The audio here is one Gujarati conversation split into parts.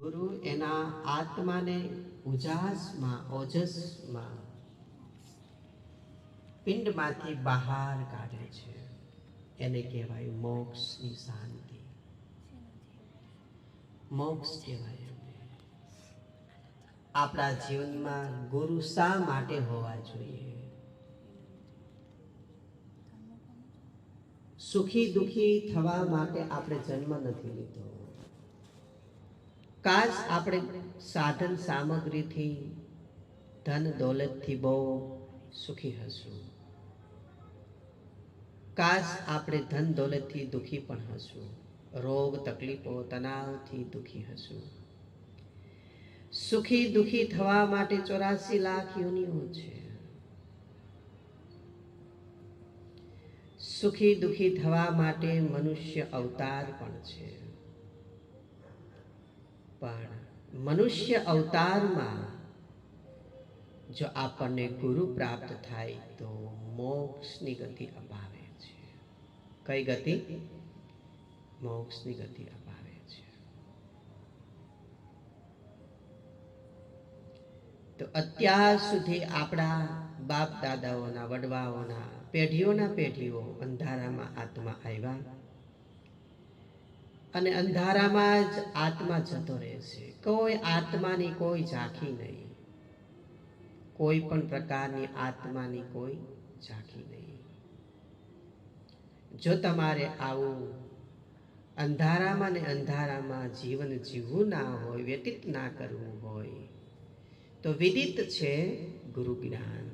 ગુરુ એના આત્માને ઉજાસમાં, ઓજસમાં પિંડમાંથી બહાર કાઢે છે. એને કહેવાય મોક્ષની શાંતિ. મોક્ષ કહેવાય આપણા જીવનમાં ગુરુ શા માટે હોવા જોઈએ? સુખી દુખી થવા માટે આપણે જન્મ નથી લીધો. કાશ આપણે સાધન સામગ્રીથી, ધન દોલતથી બહુ સુખી હશું. કાશ આપણે ધન દોલતથી દુખી પણ હશું. રોગ, તકલીફો, તણાવથી દુખી હશું. સુખી, દુખી થવા માટે ચોરાસી લાખ યોનિઓ છે. સુખી, દુખી થવા માટે મનુષ્ય અવતાર પણ છે. પણ મનુષ્ય અવતારમાં જો આપણને ગુરુ પ્રાપ્ત થાય તો મોક્ષની ગતિ અપાવે છે. કઈ ગતિ? મોક્ષની ગતિ અપાવે છે. તો અત્યાર સુધી આપણા બાપ દાદાઓના, વડવાઓના, પેઢીઓના પેઢીઓ અંધારામાં આત્મા આવ્યા. અને અંધારામાં જ આત્મા જતો રહેશે કોઈ આત્માની કોઈ ઝાંખી નહીં. કોઈ પણ પ્રકારની આત્માની કોઈ ઝાંખી નહીં. જો તમારે આવું અંધારામાં ને અંધારામાં જીવન જીવવું ના હોય, વ્યતીત ના કરવું હોય, તો વિદિત છે ગુરુ જ્ઞાન.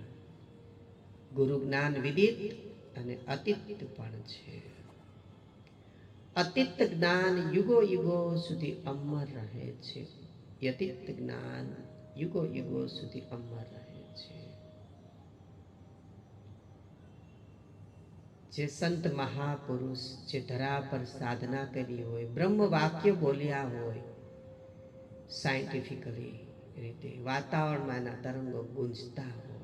ગુરુ જ્ઞાન વિદિત અને અતિત પણ છે. અતીત જ્ઞાન યુગો યુગો સુધી અમર રહે છે. યતિત જ્ઞાન યુગો યુગો સુધી અમર રહે છે. જે સંત મહાપુરુષ જે ધરા પર સાધના કરી હોય, બ્રહ્મ વાક્ય બોલ્યા હોય સાયન્ટિફિકલી રીતે વાતાવરણમાં એના તરંગો ગુંજતા હોય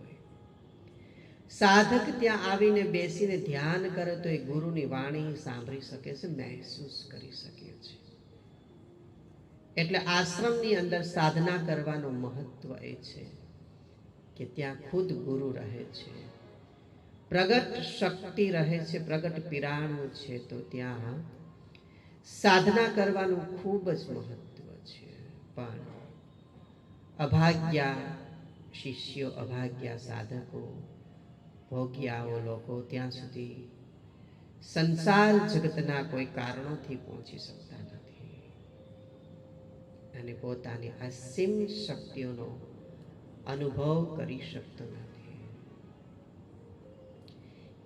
સાધક ત્યાં આવીને બેસીને ધ્યાન કરે તો એ ગુરુની વાણી સાંભળી શકે છે, મહેસૂસ કરી શકે છે. એટલે આશ્રમની અંદર સાધના કરવાનું મહત્વ એ છે કે ત્યાં ખુદ ગુરુ રહે છે. પ્રગટ શક્તિ રહે છે, પ્રગટ પિરાણું છે, તો ત્યાં સાધના કરવાનું ખૂબ જ મહત્વ છે. પણ અભાગ્યા શિષ્યો, અભાગ્યા સાધકો ભોગિયાઓ લોકો ત્યાં સુધી. સંસાર જગતના કોઈ કારણોથી પહોંચી શકતા નથી. અને પોતાની અસીમ શક્તિઓનો અનુભવ કરી શકતો નથી.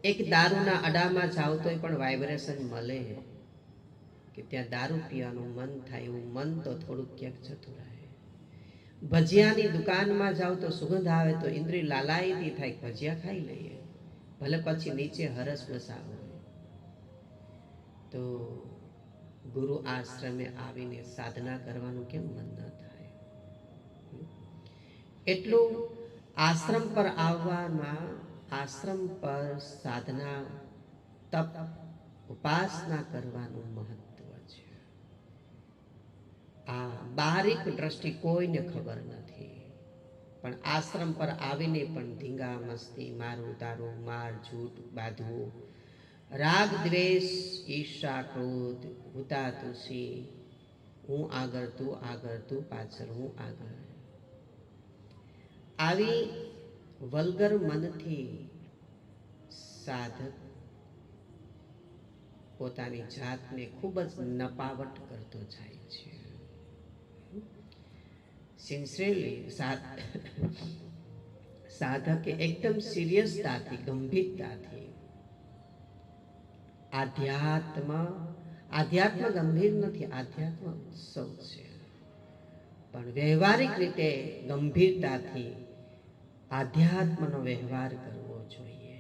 એક દારૂના અડામાં જાવ તોય પણ વાઇબ્રેશન મળે. કે ત્યાં દારૂ પીવાનું મન થાય એવું મન તો થોડુંક ક્યાંક જતું રહે. ભજીયાની દુકાનમાં જાવ તો સુગંધ આવે તો ઇન્દ્રિય લાલાયતી થાય, ભજીયા ખાઈ લઈએ. ભલે પછી નીચે હરસ વસાવો. તો ગુરુ આશ્રમે આવીને સાધના કરવાનું કેમ મન ન થાય? એટલું આશ્રમ પર આવવામાં, આશ્રમ પર સાધના, તપ, ઉપાસના કરવાનું મહત્વ છે. આ બારીક દ્રષ્ટિ કોઈને ખબર નથી. પણ આશ્રમ પર આવીને પણ ધીંગા મસ્તી, મારું તારું માર જૂઠ બાંધવું. રાગ, દ્વેષ, ઈર્ષા, ક્રોધ, હુતા, તુસી. હું આગળ, તું આગળ, તું પાછળ, હું આગળ. આવી વલગર મનથી સાધક પોતાની જાતને ખૂબ જ નપાવટ કરતો જાય છે. સિન્સિયરલી સાધકે એકદમ સિરિયસતાથી ગંભીરતાથી આધ્યાત્મ આધ્યાત્મ ગંભીર નથી, આધ્યાત્મ ઉત્સવ છે. પણ વ્યવહારિક રીતે ગંભીરતાથી આધ્યાત્મનો વ્યવહાર કરવો જોઈએ.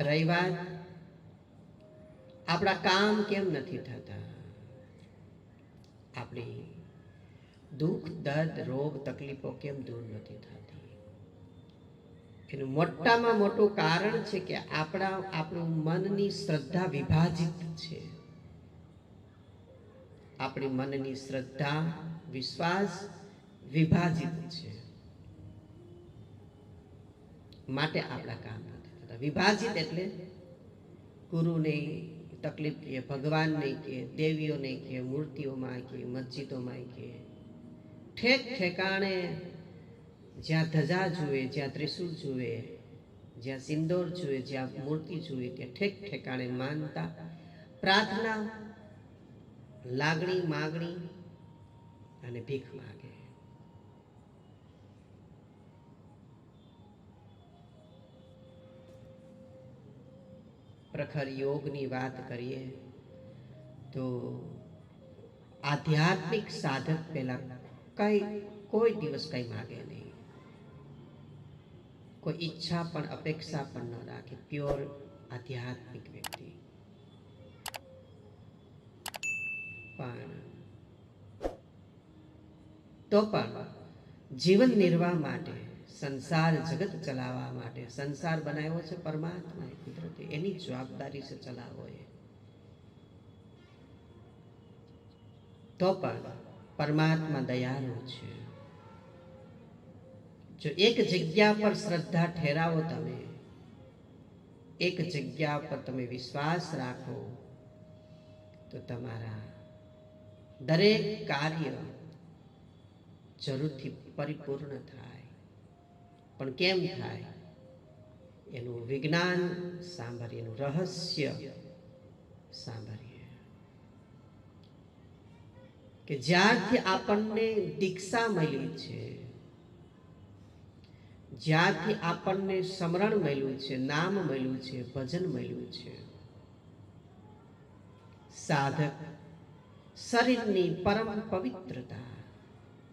રહી વાત આપણા કામ કેમ નથી થતા? આપણી દુઃખ, દર્દ, રોગ, તકલીફો કેમ દૂર નથી થતી? એનું મોટામાં મોટું કારણ છે કે આપણા, આપણું મનની શ્રદ્ધા વિભાજિત છે. આપણી મનની શ્રદ્ધા, વિશ્વાસ વિભાજિત છે. માટે આપણા કામ નથી થતા. વિભાજિત એટલે ગુરુને તકલીફ કે, ભગવાનને કે, દેવીઓને કે, મૂર્તિઓમાં કે, મસ્જિદોમાં કે. ઠેક ઠેકાણે જ્યાં ધજા જુએ, જ્યાં ત્રિશુલ જુએ, જ્યાં સિંદોર જુએ, જ્યાં મૂર્તિ જુએ ત્યાં ઠેક ઠેકાણે માનતા, પ્રાર્થના, લાગણી, માગણી અને ભીખ માગે. પ્રખર યોગની વાત કરીએ તો આધ્યાત્મિક સાધક પહેલા કઈ કોઈ દિવસ કઈ માગે નહીં કોઈ ઈચ્છા પણ અપેક્ષા પણ ન રાખે પ્યોર આધ્યાત્મિક વ્યક્તિ પણ તો પણ જીવન નિર્વાહ માટે સંસાર જગત ચલાવવા માટે. સંસાર બનાવ્યો છે પરમાત્માએ કુદરતે. એની જવાબદારી છે ચલાવવો એ. તો પણ પરમાત્મા દયાળુ છે. જો એક જગ્યા પર શ્રદ્ધા ઠેરાવો તમે, એક જગ્યા પર તમે વિશ્વાસ રાખો, તો તમારા દરેક કાર્ય જરૂરથી પરિપૂર્ણ થાય. પણ કેમ થાય? એનું વિજ્ઞાન સાંભળીએ, એનું રહસ્ય સાંભળીએ. કે જ્યારથી આપણને દીક્ષા મળી છે જ્યારથી આપણને સ્મરણ મળ્યું છે, નામ મળ્યું છે, ભજન મળ્યું છે, સાધક શરીરની પરમ પવિત્રતા,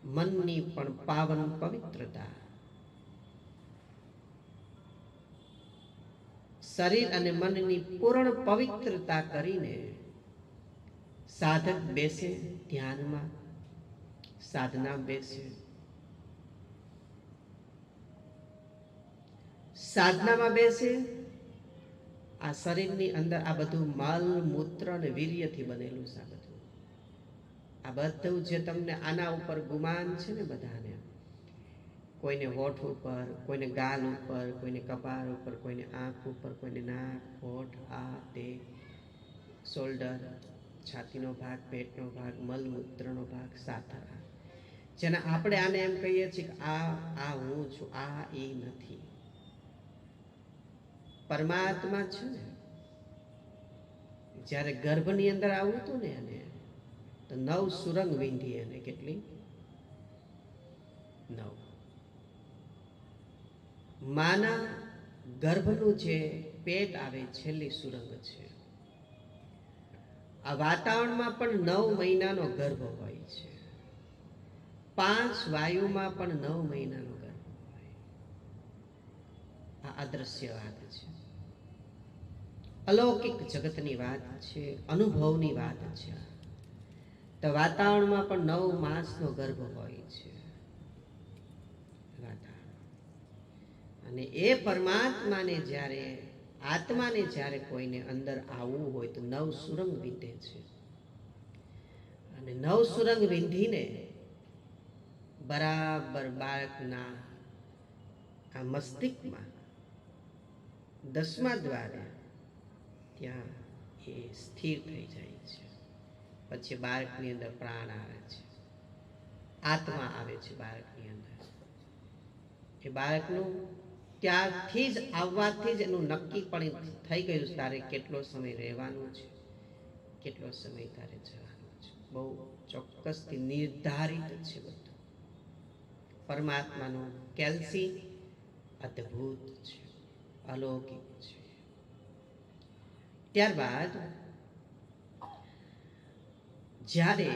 મનની પણ પાવન પવિત્રતા શરીર અને મનની પૂર્ણ પવિત્રતા કરીને સાધક બેસે ધ્યાનમાં, સાધના બેસે. સાધનામાં બેસે, આ શરીરની અંદર આ બધું મલ, મૂત્ર અને વીર્યથી બનેલું છે આ બધું. આ બધું જે તમને આના ઉપર ગુમાન છે ને બધાને કોઈને હોઠ ઉપર, કોઈને ગાલ ઉપર, કોઈને કપાળ ઉપર, કોઈને આંખ ઉપર, કોઈને નાક, હોઠ આ તે, શોલ્ડર, છાતીનો ભાગ, પેટનો ભાગ મલમૂત્રનો ભાગ સાથરા જેને આપણે આને એમ કહીએ છીએ કે આ આ હું છું, આ એ નથી. પરમાત્મા છે ને. જ્યારે ગર્ભની અંદર આવું હતું ને એને, તો નવ સુરંગ વિંધી એને. કેટલી? નવ. માના ગર્ભનું જે પેટ આવે, છેલ્લી સુરંગ છે. આ વાતાવરણમાં પણ નવ મહિનાનો ગર્ભ હોય છે. પાંચ વાયુમાં પણ નવ મહિનાનો ગર્ભ હોય. આ અદ્રશ્ય વાત છે. અલૌકિક જગતની વાત છે, અનુભવની વાત છે. તો વાતાવરણમાં પણ નવ માસનો ગર્ભ હોય છે. વાતાવરણ અને એ પરમાત્માને જ્યારે, આત્માને જ્યારે કોઈને અંદર આવવું હોય તો નવ સુરંગ વિંધે છે. અને નવ સુરંગ વિંધીને બરાબર બાળકના આ મસ્તિષ્કમાં, દસમા દ્વારે ત્યાં એ સ્થિર થઈ જાય છે. પછી બાળકની અંદર પ્રાણ આવે છે. આત્મા આવે છે બાળકની અંદર. એ બાળકનું ત્યારથી જ આવવાથી જ એનું નક્કી પણ થઈ ગયું તારે કેટલો સમય રહેવાનું છે, કેટલો સમય તારે જવાનો છે. બહુ ચોક્કસથી નિર્ધારિત છે બધું. પરમાત્માનું કેલ્સી અદ્ભુત છે, અલૌકિક છે. ત્યારબાદ જ્યારે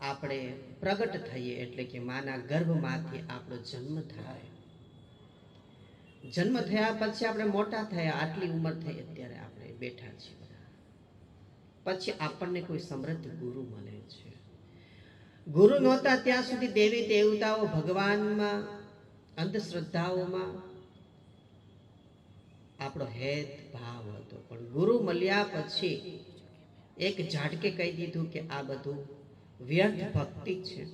આપણે પ્રગટ થઈએ, એટલે કે માના ગર્ભમાંથી આપણો જન્મ થાય જન્મ થયા પછી આપણે મોટા થયા, આટલી ઉંમર થઈ અત્યારે આપણે બેઠા છીએ પછી આપણને કોઈ સમૃદ્ધ ગુરુ મળે છે. ગુરુ નહોતા ત્યાં સુધી દેવી દેવતાઓ ભગવાનમાં, અંધશ્રદ્ધાઓમાં. આપણો હેત ભાવ હતો. પણ ગુરુ મળ્યા પછી એક ઝાટકે કહી દીધું કે આ બધું વ્યર્થ ભક્તિ છે.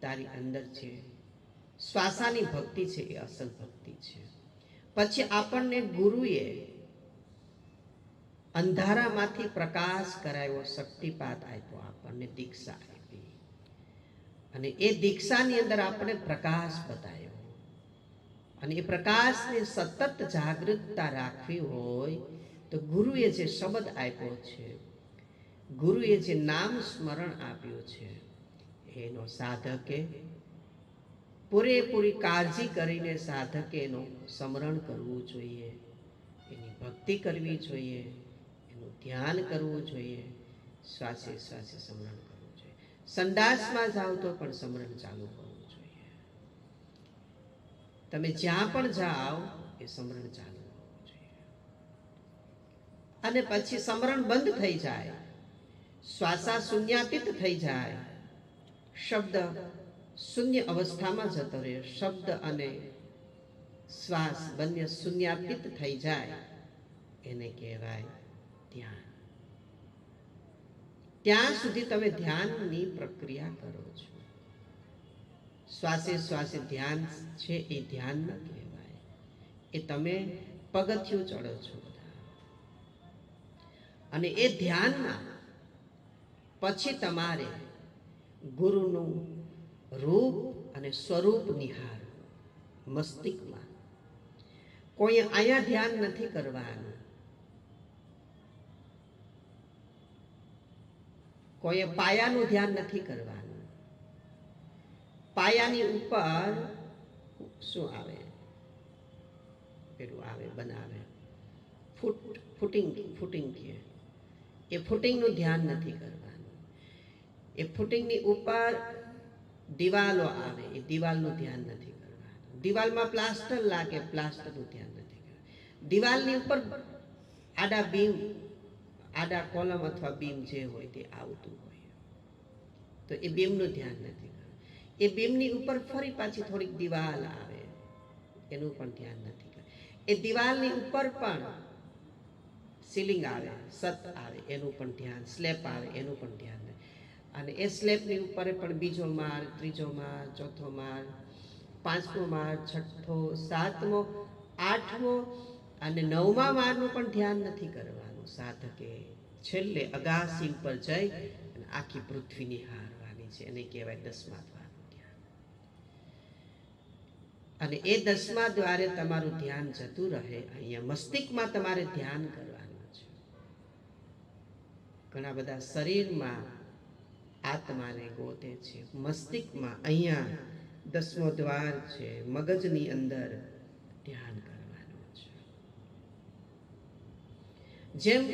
તારી અંદર છે શ્વાસાની ભક્તિ છે એ અસલ ભક્તિ છે. પછી આપણને ગુરુએ અંધારામાંથી પ્રકાશ કરાવ્યો, શક્તિપાત આપ્યો, આપણને દીક્ષા આપી. અને એ દીક્ષાની અંદર આપણે પ્રકાશ બતાવ્યો. અને એ પ્રકાશને સતત જાગૃતતા રાખવી હોય તો ગુરુએ જે શબ્દ આપ્યો છે, ગુરુએ જે નામ સ્મરણ આપ્યું છે, એનો સાધકે પૂરેપૂરી કાળજી કરીને સાધકે એનું સ્મરણ કરવું જોઈએ. એની ભક્તિ કરવી જોઈએ. એનું ધ્યાન કરવું જોઈએ. શ્વાસે શ્વાસે સ્મરણ કરવું જોઈએ. સંડાસમાં જાઓ તો પણ સ્મરણ ચાલુ કરવું જોઈએ. તમે જ્યાં પણ જાઓ એ સ્મરણ ચાલુ કરવું જોઈએ. અને પછી સ્મરણ બંધ થઈ જાય. શ્વાસા શૂન્યાતીત થઈ જાય. શબ્દ શૂન્ય અવસ્થામાં જતો રહે શબ્દ અને શ્વાસ બંને શૂન્યાપિત થઈ જાય. એને કહેવાય ધ્યાન. ત્યાં સુધી તમે ધ્યાનની પ્રક્રિયા કરો છો. શ્વાસે શ્વાસે ધ્યાન છે એ ધ્યાન ન કહેવાય. એ તમે પગથિયું ચડો છો અને એ ધ્યાનમાં પછી તમારે ગુરુનું રૂપ અને સ્વરૂપ નિહાર મસ્તિષ્કમાં. કોઈ અહીંયા ધ્યાન નથી કરવાનું. કોઈએ પાયાનું ધ્યાન નથી કરવાનું. પાયાની ઉપર શું આવે? પેલું આવે, બનાવે. ફૂટ, ફૂટિંગ ફૂટિંગ કે. એ ફૂટિંગનું ધ્યાન નથી કરવાનું. એ ફૂટિંગની ઉપર દિવાલો આવે, એ દિવાલનું ધ્યાન નથી કરવાનું. દિવાલમાં પ્લાસ્ટર લાગે, પ્લાસ્ટરનું ધ્યાન નથી કરવાનું. દિવાલની ઉપર આડા બીમ, આડા કોલમ અથવા બીમ જે હોય તે આવતું હોય. તો એ બીમનું ધ્યાન નથી કરવાનું. એ બીમની ઉપર ફરી પાછી થોડીક દિવાલ આવે, એનું પણ ધ્યાન નથી કરવાનું. એ દિવાલની ઉપર પણ સીલિંગ આવે, સત આવે, એનું પણ ધ્યાન સ્લેપ આવે, એનું પણ ધ્યાન નથી અને એ સ્લેબની ઉપર પણ બીજો માળ, ત્રીજો માળ, ચોથો માળ, પાંચમો માળ, છઠ્ઠો, સાતમો, આઠમો અને નવમા માળનું પણ ધ્યાન નથી કરવાનું. સાધકે છેલ્લે અગાસી ઉપર જઈ અને આખી પૃથ્વીની હારવાની છે. એને કહેવાય દસમા દ્વારનું અને એ દસમા દ્વારે તમારું ધ્યાન જતું રહે. અહીંયા મસ્તિષ્કમાં તમારે ધ્યાન કરવાનું છે. ઘણા બધા શરીરમાં આત્માને ગોતે છે. મસ્તિષ્કમાં અહીંયા દસમો દ્વાર છે. મગજની અંદર ધ્યાન કરવાનું છે. જેમ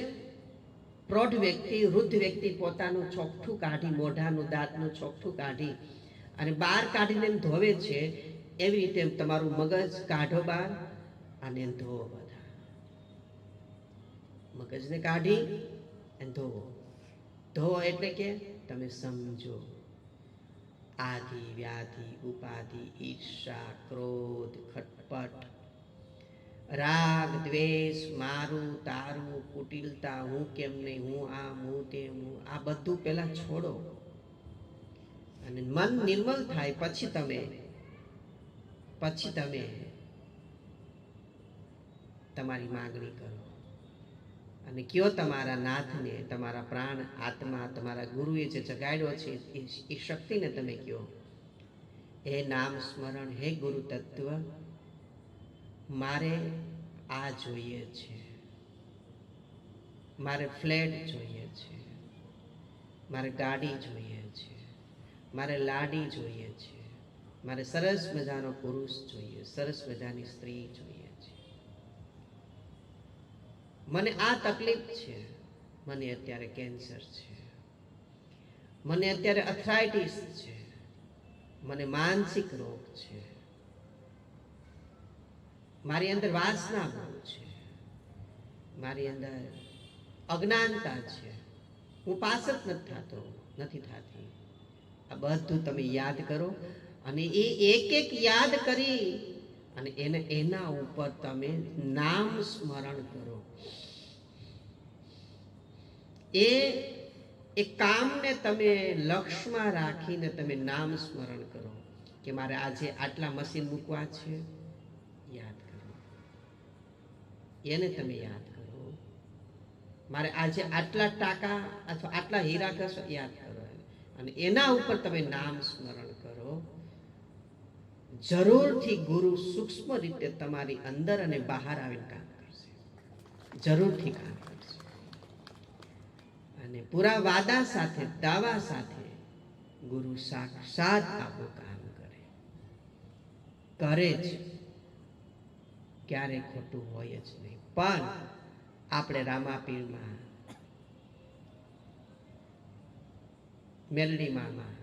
પ્રૌઢ વ્યક્તિ, વૃદ્ધ વ્યક્તિ પોતાનું ચોકઠું કાઢી, મોઢાનું, દાંતનું ચોકઠું કાઢી અને બહાર કાઢીને ધોવે છે, એવી રીતે તમારું મગજ કાઢો બહાર અને ધોવો બધા. મગજને કાઢી અને ધોવો. ધોવો એટલે કે તમે સમજો. આદિ, વ્યાધિ, ઉપાધિ, ઈર્ષા, ક્રોધ, ખટપટ. રાગ, દ્વેષ, મારું, તારું, કુટિલતા, હું કેમ નહીં, હું આમ હું તેમ હું આ બધું પહેલાં છોડો. અને મન નિર્મલ થાય પછી તમે પછી તમે તમારી માગણી કરો. અને કયો તમારા નાથને, તમારા પ્રાણ, આત્મા, તમારા ગુરુએ જે જગાડ્યો છે એ- શક્તિને તમે કયો? હે નામ સ્મરણ, હે ગુરુ તત્વ, મારે આ જોઈએ છે. મારે ફ્લેટ જોઈએ છે. મારે ગાડી જોઈએ છે. મારે લાડી જોઈએ છે. મારે સરસ મજાનો પુરુષ જોઈએ, સરસ મજાની સ્ત્રી જોઈએ મને આ તકલીફ છે. મને અત્યારે કેન્સર છે. મને અત્યારે અથરાઇટીસ છે. મને માનસિક રોગ છે. મારી અંદર વાસના બહુ છે. મારી અંદર અજ્ઞાનતા છે. હું પાસ જ નથી થતો, નથી થતી. આ બધું તમે યાદ કરો અને એ એક એક યાદ કરી અને એને એના ઉપર તમે નામ સ્મરણ કરો. એ એ કામને તમે લક્ષમાં રાખીને તમે નામ સ્મરણ કરો કે મારે આજે આટલા મશીન મૂકવા છે. યાદ કરો. એને તમે યાદ કરો. મારે આજે આટલા ટાકા અથવા આટલા હીરા ઘસો યાદ કરો અને એના ઉપર તમે નામ સ્મરણ કરો. જરૂરથી ગુરુ સૂક્ષ્મ રીતે તમારી અંદર અને બહાર આવીને કામ કરશે. જરૂરથી કામ કરશે. અને પૂરા વાદા સાથે, દાવા સાથે ગુરુ સાક્ષાત આપણું કામ કરે. કરે જ. ક્યારે ખોટું હોય જ નહીં. પણ આપણે રામાપીરમાં મેલડીમાં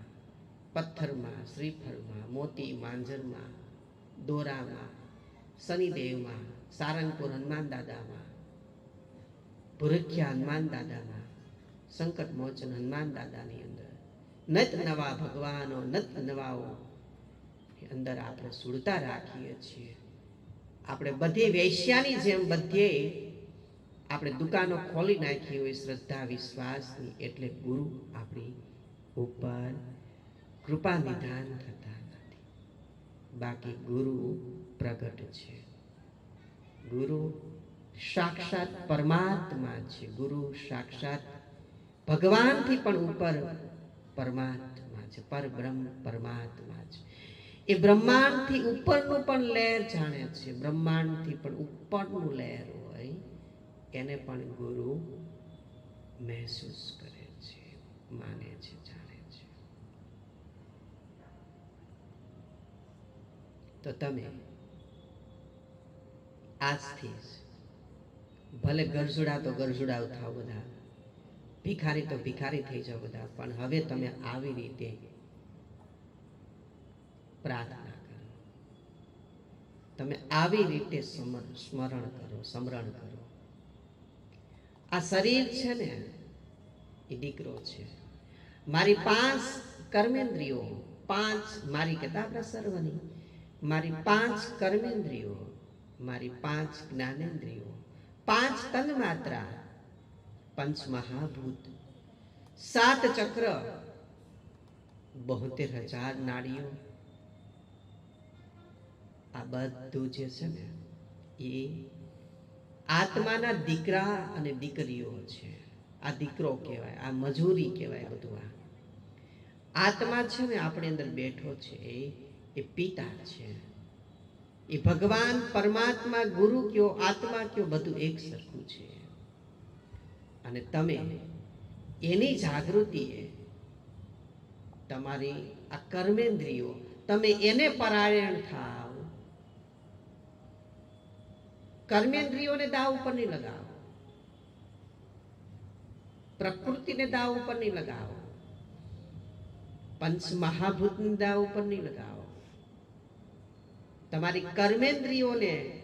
પથ્થરમાં, શ્રીફળમાં, મોતી માંજરમાં, દોરામાં, શનિદેવમાં, સારંગપુર હનુમાન દાદામાં, ભૂરખ્યા હનુમાન દાદામાં સંકટ મોચન હનુમાન દાદાની અંદર. નત નવા ભગવાનો, નત નવાઓ અંદર આપણે સુડતા રાખીએ છીએ. આપણે બધી વેશ્યાની જેમ બધે આપણે દુકાનો ખોલી નાખી હોય શ્રદ્ધા, વિશ્વાસની એટલે ગુરુ આપણી ઉપર કૃપા નિધાન થતા નથી. બાકી ગુરુ પ્રગટ છે. ગુરુ સાક્ષાત પરમાત્મા છે. ગુરુ સાક્ષાત ભગવાનથી પણ ઉપર પરમાત્મા છે પરબ્રહ્મ, પરમાત્મા છે એ બ્રહ્માંડથી ઉપરનું પણ લહેર જાણે છે. બ્રહ્માંડથી પણ ઉપરનું લહેર હોય, એને પણ ગુરુ મહેસૂસ કરે છે, માને છે, જાણે છે. તો તમે આજથી ભલે ગરજુડા તો ગરજુડા થાવ બધા ભિખારી તો ભિખારી થઈ જાઓ બધા, પણ હવે તમે આવી રીતે પ્રાર્થના કરો. તમે આવી રીતે સ્મરણ કરો સ્મરણ કરો. આ શરીર છે ને, એ દીકરો છે. મારી પાંચ કર્મેન્દ્રિયો, પાંચ મારી કહેતા આપણા મારી પાંચ કર્મેન્દ્રિયો, મારી પાંચ જ્ઞાનેન્દ્રિયો, પાંચ તન્માત્રા પંચ સાત ચક્ર, બોતેર હજાર નાડીઓ આ બધું જે છે ને, એ આત્માના દીકરા અને દીકરીઓ છે. આ દીકરો કહેવાય, આ મજૂરી કહેવાય બધું આ. આત્મા છે ને આપણી અંદર બેઠો છે, એ એ પિતા છે. એ ભગવાન, પરમાત્મા, ગુરુ કયો, આત્મા કયો, બધું એક સરખું છે. અને તમે એની જાગૃતિએ તમારી આ કર્મેન્દ્રિયો, તમે એને પરાયણ થાવ. કર્મેન્દ્રિયોને દાવ ઉપર નહીં લગાવો. પ્રકૃતિને દાવ ઉપર નહીં લગાવો. પંચ મહાભૂતની દાવ ઉપર નહીં લગાવો. તમારી કર્મેન્દ્રિયોને